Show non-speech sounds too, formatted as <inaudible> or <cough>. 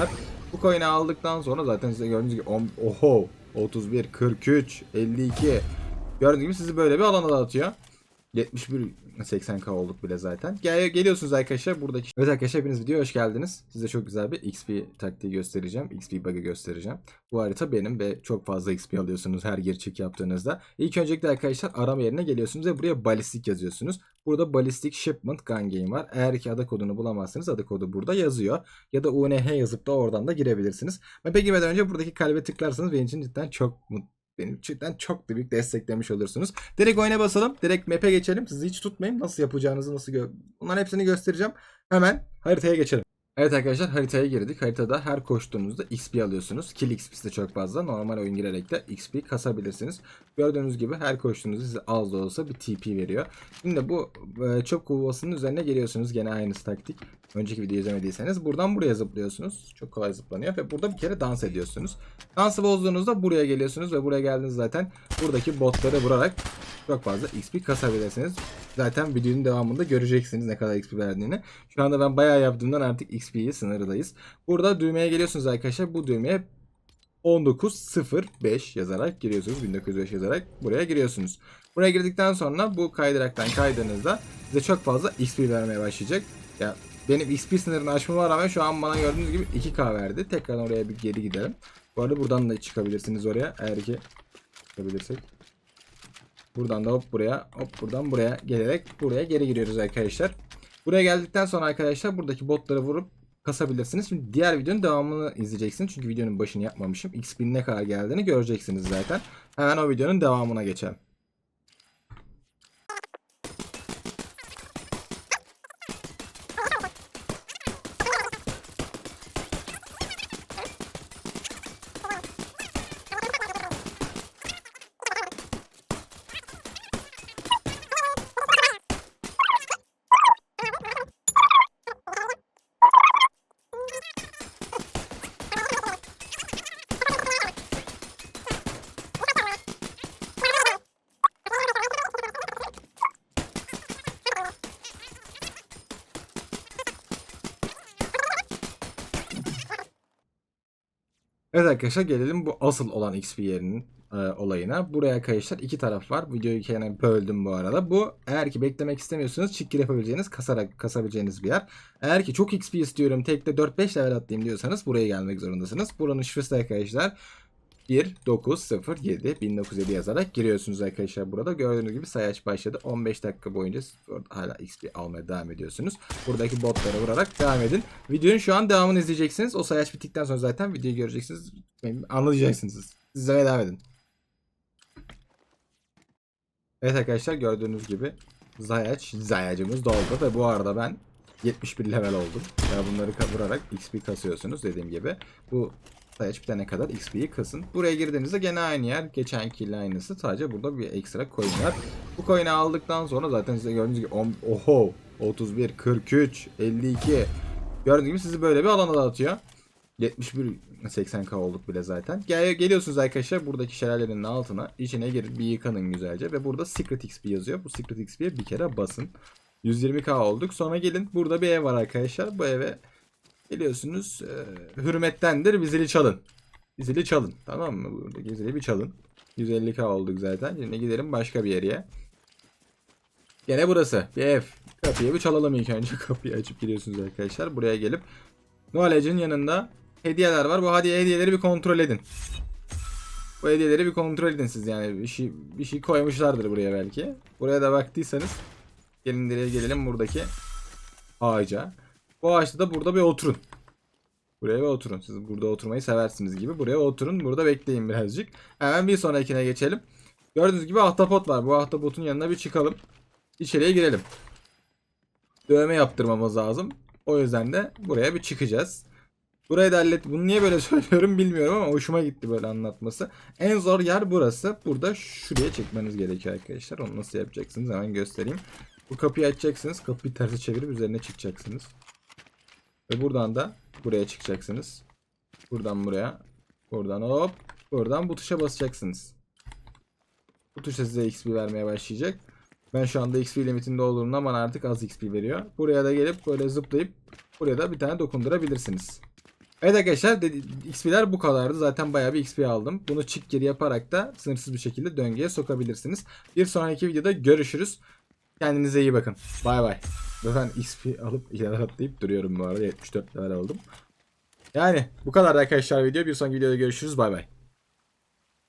coin'ler. Bu coin'i aldıktan sonra zaten size gördüğünüz gibi on- oho 31, 43, 52 gördüğünüz gibi sizi böyle bir alana dağıtıyor. 71 80k olduk bile zaten. Gel, geliyorsunuz arkadaşlar buradaki. Evet arkadaşlar hepiniz videoya hoş geldiniz. Size çok güzel bir XP taktiği göstereceğim. XP bug'ı göstereceğim. Bu harita benim ve çok fazla XP alıyorsunuz her gir çık yaptığınızda. İlk öncelikle arkadaşlar arama yerine geliyorsunuz ve buraya balistik yazıyorsunuz. Burada balistik shipment gun game var. Eğer ki ada kodunu bulamazsanız ada kodu burada yazıyor. Ya da UNH yazıp da oradan da girebilirsiniz. Map'e girmeden önce buradaki kalbe tıklarsanız benim için cidden çok mutlu benim cidden çok büyük desteklemiş olursunuz. Direkt oyuna basalım. Direkt map'e geçelim. Sizi hiç tutmayayım. Nasıl yapacağınızı nasıl gö Bunların hepsini göstereceğim. Hemen haritaya geçelim. Evet arkadaşlar haritaya girdik. Haritada her koştuğunuzda XP alıyorsunuz. Kill XP'si de çok fazla. Normal oyun girerek de XP kasabilirsiniz. Gördüğünüz gibi her koştuğunuzda size az da olsa bir TP veriyor. Şimdi bu e, çöp kovasının üzerine geliyorsunuz. Gene aynısı taktik. Önceki videoyu izlemediyseniz buradan buraya zıplıyorsunuz. Çok kolay zıplanıyor ve burada bir kere dans ediyorsunuz. Dansı bozduğunuzda buraya geliyorsunuz ve buraya geldiğiniz zaten buradaki botları vurarak çok fazla XP kasabilirsiniz. Zaten videonun devamında göreceksiniz ne kadar XP verdiğini. Şu anda ben bayağı yaptığımdan artık XP'yi sınırdayız. Burada düğmeye geliyorsunuz arkadaşlar. Bu düğmeye 1905 yazarak giriyorsunuz. 1905 yazarak buraya giriyorsunuz. Buraya girdikten sonra bu kaydıraktan kaydığınızda size çok fazla XP vermeye başlayacak. Ya benim XP sınırını aşmama rağmen şu an bana gördüğünüz gibi 2K verdi. Tekrardan oraya bir geri gidelim. Bu arada buradan da çıkabilirsiniz oraya. Eğer ki çıkabilirsek. Buradan da hop buraya hop buradan buraya gelerek buraya geri giriyoruz arkadaşlar. Buraya geldikten sonra arkadaşlar buradaki botları vurup kasabilirsiniz. Şimdi diğer videonun devamını izleyeceksiniz. Çünkü videonun başını yapmamışım. XP'nin ne kadar geldiğini göreceksiniz zaten. Hemen o videonun devamına geçelim. Evet arkadaşlar gelelim bu asıl olan XP yerinin e, olayına. Buraya arkadaşlar iki taraf var. Videoyu ikiye böldüm bu arada. Bu eğer ki beklemek istemiyorsanız çık gir yapabileceğiniz, kasarak kasabileceğiniz bir yer. Eğer ki çok XP istiyorum, tekte 4-5 level atlayayım diyorsanız buraya gelmek zorundasınız. Buranın şifresi arkadaşlar 1907 1907 yazarak giriyorsunuz arkadaşlar burada. Gördüğünüz gibi sayaç başladı. 15 dakika boyunca hala XP almaya devam ediyorsunuz. Buradaki botlara vurarak devam edin. Videonun şu an devamını izleyeceksiniz. O sayaç bittikten sonra zaten videoyu göreceksiniz. Anlayacaksınız. İzlemeye devam edin. Evet arkadaşlar gördüğünüz gibi Zayaç, Zayacımız doldu ve bu arada ben 71 level oldum. Ya bunları vurarak XP kasıyorsunuz dediğim gibi. Bu Sayaç bitene kadar XP'yi kasın. Buraya girdiğinizde gene aynı yer. Geçenkiyle aynısı. Sadece burada bir ekstra coin var. Bu coin'i aldıktan sonra zaten size gördüğünüz gibi on- oho 31, 43, 52 gördüğünüz gibi sizi böyle bir alana dağıtıyor. 71 80k olduk bile zaten. Gel, geliyorsunuz arkadaşlar buradaki şelalenin altına. içine girip bir yıkanın güzelce. Ve burada Secret XP yazıyor. Bu Secret XP'ye bir kere basın. 120k olduk. Sonra gelin burada bir ev var arkadaşlar. Bu eve geliyorsunuz. E, hürmettendir bizili çalın. Bizili çalın. Tamam mı? Buradaki bizili bir çalın. 150k olduk zaten. Şimdi gidelim başka bir yere. Gene burası. Bir ev. Kapıyı bir çalalım ilk önce. <laughs> Kapıyı açıp giriyorsunuz arkadaşlar. Buraya gelip Knowledge'in yanında hediyeler var. Bu hediye hediyeleri bir kontrol edin. Bu hediyeleri bir kontrol edin siz yani. Bir şey, bir şey koymuşlardır buraya belki. Buraya da baktıysanız gelin nereye gelelim buradaki ağaca. Bu ağaçta da burada bir oturun. Buraya bir oturun. Siz burada oturmayı seversiniz gibi. Buraya oturun. Burada bekleyin birazcık. Hemen bir sonrakine geçelim. Gördüğünüz gibi ahtapot var. Bu ahtapotun yanına bir çıkalım. İçeriye girelim. Dövme yaptırmamız lazım. O yüzden de buraya bir çıkacağız. Burayı da hallet. Bunu niye böyle <laughs> söylüyorum bilmiyorum ama hoşuma gitti böyle anlatması. En zor yer burası. Burada şuraya çekmeniz gerekiyor arkadaşlar. Onu nasıl yapacaksınız hemen göstereyim. Bu kapıyı açacaksınız. Kapıyı tersi çevirip üzerine çıkacaksınız. Ve buradan da buraya çıkacaksınız. Buradan buraya. Buradan hop. Buradan bu tuşa basacaksınız. Bu tuşa size XP vermeye başlayacak. Ben şu anda XP limitinde olduğumdan bana artık az XP veriyor. Buraya da gelip böyle zıplayıp buraya da bir tane dokundurabilirsiniz. Evet arkadaşlar XP'ler bu kadardı. Zaten bayağı bir XP aldım. Bunu çık geri yaparak da sınırsız bir şekilde döngüye sokabilirsiniz. Bir sonraki videoda görüşürüz. Kendinize iyi bakın. Bay bay. Ben XP alıp ileri atlayıp duruyorum bu arada. 74 level oldum. Yani bu kadar arkadaşlar video. Bir sonraki videoda görüşürüz. Bay bay.